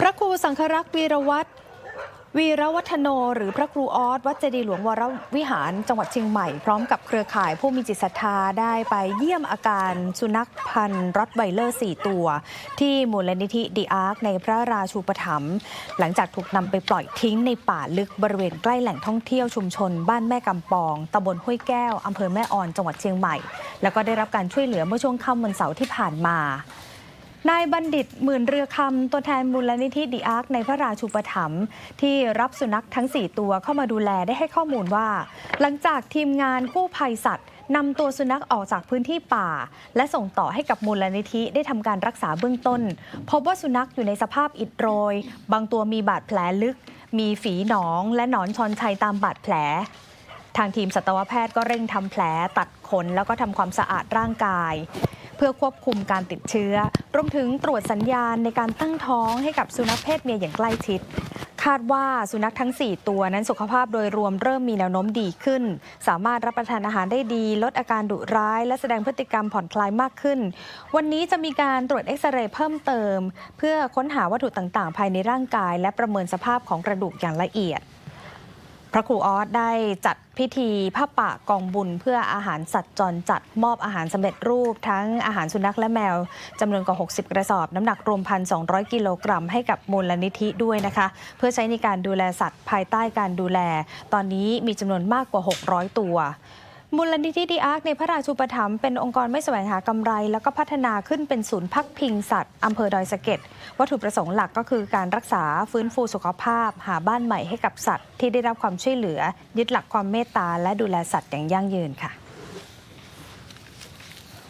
พระครูสังฆรักษ์วีรวัตรวีรวัฒโน หรือพระครูออสวัดเจดีย์หลวงวรวิหารจังหวัดเชียงใหม่ พร้อมกับเครือข่ายผู้มีจิตศรัทธาได้ไปเยี่ยมอาการสุนัขพันธุ์รอตไวเลอร์ 4 ตัว ที่มูลนิธิดีอาร์คในพระราชูปถัมภ์หลังจากถูกนำไปปล่อยทิ้งในป่าลึกบริเวณใกล้แหล่งท่องเที่ยวชุมชน บ้านแม่กำปองตำบลห้วยแก้วอำเภอแม่ออนจังหวัดเชียงใหม่ แล้วก็ได้รับการช่วยเหลือเมื่อช่วงค่ำวันเสาร์ที่ผ่านมา นายบัณฑิตหมื่นเรือคำตัวแทนมูลนิธิดีอาร์คในพระราชูปถัมภ์ที่รับสุนัขทั้ง 4 ตัวเข้ามาดูแลได้ให้ข้อมูลว่า หลังจากทีมงานกู้ภัยสัตว์นำตัวสุนัขออกจากพื้นที่ป่า และส่งต่อให้กับมูลนิธิได้ทำการรักษาเบื้องต้น พบว่าสุนัขอยู่ในสภาพอิดโรย บางตัวมีบาดแผลลึก มีฝีหนอง และหนอนชอนชัยตามบาดแผลทางทีมสัตวแพทย์ก็เร่งทำแผลตัดขนแล้วก็ทำความสะอาดร่างกาย เพื่อควบคุมการติดเชื้อ รวมถึงตรวจสัญญาณในการตั้งท้องให้กับสุนัขเพศเมียอย่างใกล้ชิดคาดว่าสุนัขทั้ง 4 ตัวนั้นสุขภาพโดยรวมเริ่มมีแนวโน้มดีขึ้น สามารถรับประทานอาหารได้ดี ลดอาการดุร้าย และแสดงพฤติกรรมผ่อนคลายมากขึ้น วันนี้จะมีการตรวจเอ็กซเรย์เพิ่มเติม เพื่อค้นหาวัตถุต่างๆ ภายในร่างกาย และประเมินสภาพของกระดูกอย่างละเอียด พระครูออสได้จัดพิธีผ้าป่ากองบุญ เพื่ออาหารสัตว์จรจัดมอบอาหารสำเร็จรูป ทั้งอาหารสุนัขและแมวจำนวนกว่า 60 กระสอบ น้ำหนักรวม 1,200 กิโลกรัมให้กับมูลนิธิด้วยนะคะ เพื่อใช้ในการดูแลสัตว์ภายใต้การดูแล ตอนนี้มีจำนวนมากกว่า 600 ตัว มูลนิธิดีอาร์คในพระราชูปถัมภ์เป็นองค์กรไม่แสวงหากำไร แล้วก็พัฒนาขึ้นเป็นศูนย์พักพิงสัตว์อำเภอดอยสะเก็ดวัตถุประสงค์หลักก็คือการรักษาฟื้นฟูสุขภาพ หาบ้านใหม่ให้กับสัตว์ ที่ได้รับความช่วยเหลือ ยึดหลักความเมตตาและดูแลสัตว์อย่างยั่งยืนค่ะ